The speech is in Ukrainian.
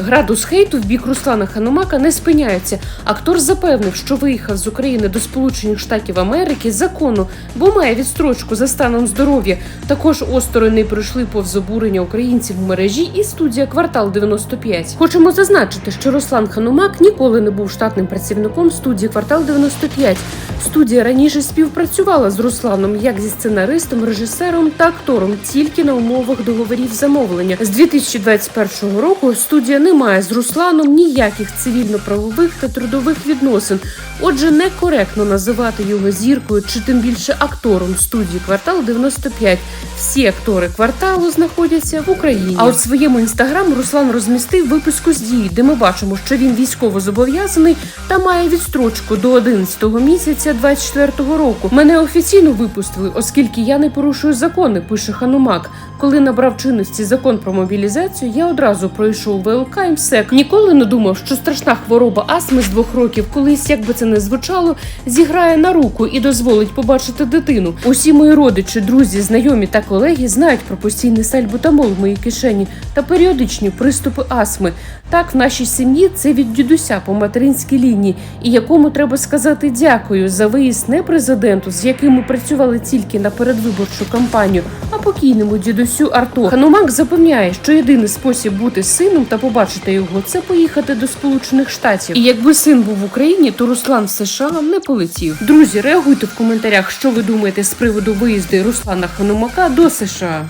Градус хейту в бік Руслана Ханумака не спиняється. Актор запевнив, що виїхав з України до Сполучених Штатів Америки законно, бо має відстрочку за станом здоров'я. Також осторонь не пройшли повз обурення українців в мережі і студія Квартал 95. Хочемо зазначити, що Руслан Ханумак ніколи не був штатним працівником студії Квартал 95. Студія раніше співпрацювала з Русланом як зі сценаристом, режисером та актором тільки на умовах договорів замовлення. З 2021 року студія не має з Русланом ніяких цивільно-правових та трудових відносин. Отже, некоректно називати його зіркою чи тим більше актором студії Квартал 95. Всі актори кварталу знаходяться в Україні. А от в своєму інстаграм Руслан розмістив виписку з дії, де ми бачимо, що він військово зобов'язаний та має відстрочку до 11-го місяця 24-го року. Мене офіційно випустили, оскільки я не порушую закони. Пише Ханумак. Коли набрав чинності закон про мобілізацію, я одразу пройшов ВЛК і МСЕК. Ніколи не думав, що страшна хвороба астми з двох років, колись, як би це не звучало, зіграє на руку і дозволить побачити дитину. Усі мої родичі, друзі, знайомі та колеги знають про постійний сальбутамол в моїй кишені та періодичні приступи астми. Так, в нашій сім'ї це від дідуся по материнській лінії, і якому треба сказати дякую за виїзд не президенту, з яким ми працювали тільки на передвиборчу кампанію, а покійному дідусю Арто. Ханумак запевняє, що єдиний спосіб бути сином та побачити його це поїхати до Сполучених Штатів. І якби син був в Україні, то Руслан в США не полетів. Друзі, реагуйте в коментарях, що ви думаєте з приводу виїзду Руслана Ханумака до США.